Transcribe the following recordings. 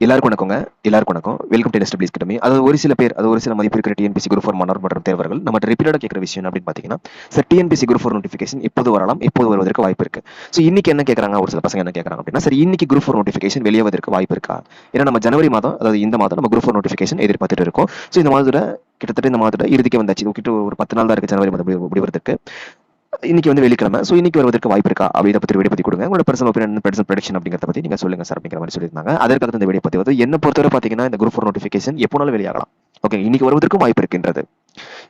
எல்லாருக்கும் வணக்கங்க. எல்லாருக்கும் வணக்கம். வெல்கம் டு எஸ்டபிளிஸ் கிட்டமே அது ஒரு சில பேர் அது ஒரு சில மதிப்பு இருக்கிற டிஎன்பிசி குரூப் ஃபோர் மாணவர் மற்றும் தேர்வர்கள் நம்ம ரிப்பீட்டடாக கேட்குற விஷயம் அப்படின்னு பார்த்தீங்கன்னா sir TNPSC group four notification இப்போது வரலாம் இப்போது வருவதற்கு வாய்ப்பு இருக்கு. ஸோ இன்னைக்கு என்ன கேட்குறாங்க ஒரு சில பசங்க என்ன கேட்குறாங்க அப்படின்னா சார் இன்னைக்கு குரூப் ஃபோர் நோட்டிஃபிகேஷன் வெளியாவதற்கு வாய்ப்பு இருக்கா? ஏன்னா நம்ம ஜனவரி மாதம் அதாவது இந்த மாதம் நம்ம குரூப் ஃபோர் நோட்டிஃபிகேஷன் எதிர்பார்த்துட்டு இருக்கோம். ஸோ இந்த மாதத்தோட கிட்டத்தட்ட இந்த மாதத்தோட இறுதிக்கு வந்தாச்சு. கிட்ட ஒரு பத்து நாள் தான் இருக்கு ஜனவரி மாதம் முடி- முடிவதற்கு. இன்னைக்கு வந்து வெள்ளிக்கிழமை. ஸோ இன்னைக்கு வருவதற்கு வாய்ப்பு இருக்கா? அப்படி பற்றி பத்தி வீடியோ பற்றி கொடுங்க. உங்களோட பர்சனல் ஒப்பீனியன் பர்சனல் ப்ரொடக்ஷன் அப்படிங்கிறத பத்தி நீங்க சொல்லுங்க சார் அப்படிங்கிற மாதிரி சொல்லியிருந்தாங்க. அதற்காக இந்த வீடியோ பத்தி வந்து என்ன பொறுத்தவரை பாத்தீங்கன்னா இந்த குரூப் ஃபோர் நோட்டிஃபிகேஷன் எப்போனாலும் வெளியாகலாம். ஓகே இன்னைக்கு வருவதற்கும் வாய்ப்பு இருக்கின்றது.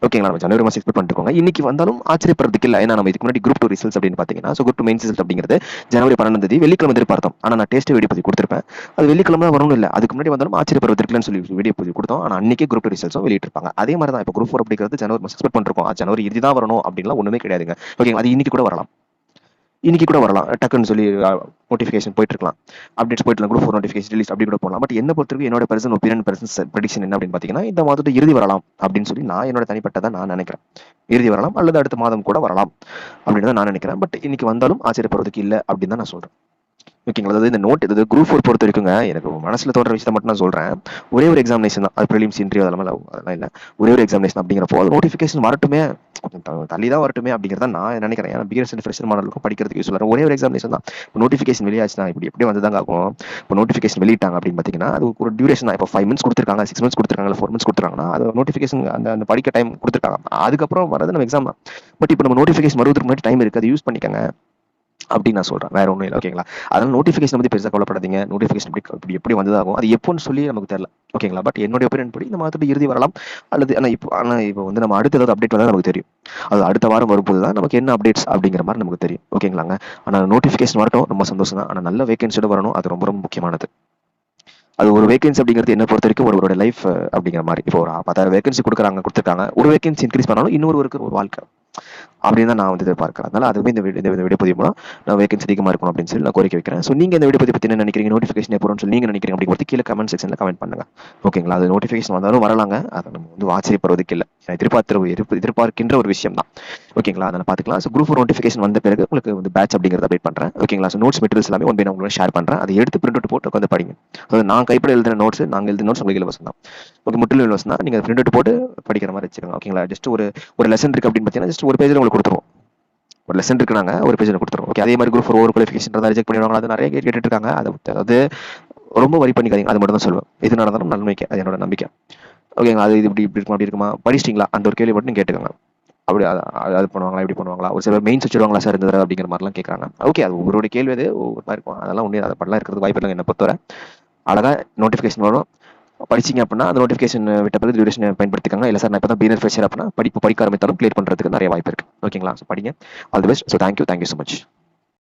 ஓகேங்களா நம்ம ஜனவரி மாதம் எக்ஸ்பெக்ட் பண்ணிருக்கோங்க இன்னைக்கு வந்தாலும் ஆச்சரியப்படுறதுக்கு இல்லை. ஏன்னா நம்ம இதுக்கு முன்னாடி குரூப் டூ ரிசல்ட்ஸ் அப்படின்னு பார்த்தீங்கன்னா so group two main result அப்படிங்கிறது ஜனவரி பன்னெண்டாம் தேதி வெள்ளிக்கிழமை எதிர்பார்த்தோம் ஆனால் நான் டேஸ்ட் வீடியோ பதிவு கொடுத்துருப்பேன். அது வெள்ளிக்கிழமை வரணும் இல்லை. அதுக்கு முன்னாடி வந்தாலும் ஆச்சரியப்படுறதுக்குன்னு சொல்லி வீடியோ பதிவு கொடுத்தோம். ஆனால் அன்னைக்கே குரூப் டூ ரிசல்ட்ஸும் வெளியிட்டிருப்பாங்க. அதே மாதிரி தான் இப்போ குரூப் ஃபோர் அப்படிங்கிறது ஜனவரி மாசம் எக்ஸ்பெக்ட் பண்ணிருக்கோம் ஜனவரி இறுதி தான் வரணும் அப்படின்லாம் ஒன்றுமே கிடையாதுங்க. ஓகே அது இன்னைக்கு கூட வரலாம். இன்னைக்கு கூட வரலாம். டக்குன்னு சொல்லி நோட்டிஃபிகேஷன் போயிட்டு இருக்கலாம் அப்டேட்ஸ் போயிட்டு குரூப் ஃபோர் நோட்டிஃபிகேஷன் ரிலீஸ் அப்படி கூட போகலாம் பட் என்ன பொறுத்தவரைக்கும் என்னோட பர்சன் ஒப்பீனியன் பர்சன் ப்ரெடிக்ஷன் என்ன அப்படின்னு பார்த்தீங்கன்னா இந்த மாதத்தோட இறுதி வரலாம் அப்படின்னு சொல்லி நான் என்னோட தனிப்பட்டதை நான் நினைக்கிறேன். இறுதி வரலாம் அல்லது அடுத்த மாதம் கூட வரலாம் அப்படின்னு தான் நான் நினைக்கிறேன். பட் இன்னைக்கு வந்தாலும் ஆச்சரியப்படுறதுக்கு இல்லை அப்படின்னு தான் நான் சொல்றேன். ஓகேங்களா அதாவது இந்த நோட் இது குரூப் ஃபோர் பொறுத்த வரைக்குங்க எனக்கு மனசில் தோன்ற விஷயத்தை மட்டும் நான் சொல்கிறேன் ஒரே ஒரு எக்ஸாமினேஷன் தான். அது ப்ரிலிம்ஸ் இன்டர்வியூ அதெல்லாம் அதெல்லாம் இல்லை. ஒரே ஒரு எக்ஸாமினேஷன் அப்படிங்கிறப்போ அது நோட்டிஃபிகேஷன் வரட்டுமே கொஞ்சம் தள்ளி தான் வரட்டுமே அப்படிங்கிறத நான் நினைக்கிறேன். ஏன்னா பிகினர்ஸ் அண்ட் ஃப்ரெஷர் மாடலுக்கும் படிக்கிறதுக்கு யூஸ் ஒரே ஒரு எக்ஸாமினேஷன் தான். நோட்டிஃபிகேஷன் வெளியாச்சுன்னா இப்படி எப்படி வந்ததாங்க ஆகும். இப்போ நோட்டிஃபிகேஷன் வெளியிட்டாங்க அப்படின்னு பார்த்தீங்கன்னா அது ஒரு டியூரேஷன் தான். இப்போ ஃபைவ் மந்த்ஸ் கொடுத்துருக்காங்க சிக்ஸ் மந்த்ஸ் கொடுத்துருக்காங்க ஃபோர் மந்த்ஸ் கொடுத்துருக்காங்கன்னா அது நோட்டிஃபிகேஷன் அந்த அந்த படிக்க டைம் கொடுத்துருக்காங்க. அதுக்கப்புறம் வரது நம்ம எக்ஸாம் தான். பட் இப்போ நம்ம நோட்டிஃபிகேஷன் வருவதற்கு முன்னாடி டைம் இருக்குது அது யூஸ் பண்ணிக்கங்க. அப்படின்னு நான் சொல்றேன். வேற ஒன்றும் இல்லை ஓகேங்களா அதனால நோட்டிஃபிகேஷன் பத்தி பெருசாக கவலைப்படாதீங்க. நோட்டிஃபிகேஷன் எப்படி இப்படி எப்படி வந்ததாகும் அது எப்போன்னு சொல்லி நமக்கு தெரியல. ஓகேங்களா பட் என்னுடைய ஒப்பீனியன் படி இந்த மாதத்தோட இறுதி வரலாம். அல்லது ஆனால் இப்போ ஆனால் இப்போ வந்து நம்ம அடுத்த ஏதாவது அப்டேட் வந்தால் நமக்கு தெரியும். அது அடுத்த வாரம் வரும்போது தான் நமக்கு என்ன அப்டேட்ஸ் அப்படிங்கிற மாதிரி நமக்கு தெரியும். ஓகேங்களாங்க ஆனால் நோட்டிஃபிகேஷன் வரட்டும். ரொம்ப சந்தோஷம் தான். ஆனால் நல்ல வேகன்சியோட வரணும். அது ரொம்ப ரொம்ப முக்கியமானது. அது ஒரு வேகன்சி அப்படிங்கிறது என்ன பொறுத்த வரைக்கும் ஒருவரோட லைஃப் அப்படிங்கிற மாதிரி. இப்போ ஒரு பத்தாயிரம் வேகன்சி கொடுக்குறாங்க கொடுத்துருக்காங்க. ஒரு வேகன்சி இன்க்ரீஸ் பண்ணாலும் இன்னொரு ஒரு வாழ்க்கை. அப்படின்னு தான் நான் வந்து எதிர்பார்க்கிறேன். அதனால அதுவுமே இந்த வீடியோ இந்த வீடியோ பதிவு மூலம் நான் வேகன்சி அதிகமாக இருக்கணும் அப்படின்னு சொல்லி நான் கோரிக்கை வைக்கிறேன். ஸோ நீங்க இந்த வீடியோ பற்றி என்ன நினைக்கிறீங்க? நோட்டிஃபிகேஷன் எப்போன்னு சொல்லி நீங்க நினைக்கிறீங்க அப்படிங்கிறது கீழே கமெண்ட் செக்ஷனில் கமெண்ட் பண்ணுங்க. ஓகேங்களா அது நோட்டிஃபிகேஷன் வந்தாலும் வரலாங்க. அதை நம்ம வந்து ஆச்சரியப்படுவதற்கு இல்லை. நான் எதிர்ப்பு- எதிர்பார்க்கின்ற ஒரு விஷயம் தான். ஓகேங்களா அதனால் பார்த்துக்கலாம். ஸோ குரூப் நோட்டிஃபிகேஷன் வந்த பிறகு உங்களுக்கு வந்து பேட்ச் அப்படிங்கிறத அப்டேட் பண்றேன். ஓகேங்களா ஸோ நோட்ஸ் மெட்டீரியல்ஸ் எல்லாமே ஒன் பை நான் உங்களுக்கு ஷேர் பண்றேன். அதை எடுத்து பிரிண்ட் அவுட் போட்டு உட்காந்து படிங்க. அதாவது நான் கைப்பட எழுதுன நோட்ஸ் நாங்கள் எழுதின நோட்ஸ் உங்களுக்கு இலவசம் தான். ஓகே முற்றிலும் இலவசம் தான் நீங்க பிரிண்ட் அவுட் போட்டு படிக்கிற மாதிரி வச்சுக்கோங்க. ஓகேங்களா ஜஸ்ட் ஒரு ஒரு லெசன் இருக்கு அப்படின்னு பார்த்தீங்கன்னா ஜஸ்ட் ஒரு பேஜில் உங்களுக்கு கொடுத்துருவோம். ஒரு லெசன் இருக்கு நாங்க ஒரு பேஜில் கொடுத்துருவோம். ஓகே அதே மாதிரி குரூப் ஓவர் குவாலிஃபிகேஷன் தான் ரிஜெக்ட் பண்ணிடுவாங்க அது நிறைய கேட்டு இருக்காங்க அதை அதாவது ரொம்ப வரி பண்ணிக்காதீங்க. அது மட்டும் தான் சொல்லுவேன் இது நடந்தாலும் நன்மைக்கு அது என்னோட நம்பிக்கை. ஓகேங்களா அது இது இப்படி இப்படி இருக்குமா அப்படி இருக்குமா? படிச்சிட்டிங்களா? அந்த ஒரு கேள்வி மட்டும் கேட்டுக்கோங்க. அப்படி அது அது- பண்ணுவாங்களா? இப்படி பண்ணுவாங்களா? ஒரு சில மெயின்ஸ் வச்சுருவாங்களா சார் இந்த தடவை அப்படிங்கிற மாதிரிலாம் கேட்குறாங்க ஓகே அது உங்களுடைய கேள்வி அது ஒவ்வொரு மாதிரி இருக்கும். அதெல்லாம் ஒன்றும் அதை பண்ணலாம் இருக்கிறது வாய்ப்பு இல்லைங்க என்ன பொறுத்தவரை. அழகா நோட்டிஃபிகேஷன் வரும். படிச்சீங்க அப்படின்னா அந்த நோட்டிஃபிகேஷன் விட்ட பிறகு டியூரேஷன் பயன்படுத்திக்காங்க. இல்லை சார் நான் இப்போ தான் பீனர் ஃப்ரெஷர் அப்படின்னா படிப்பு படிக்க ஆரம்பித்தாலும் கிளியர் பண்ணுறதுக்கு நிறைய வாய்ப்பு இருக்கு. ஓகேங்களா ஸோ படிங்க. All the best so thank you thank you so much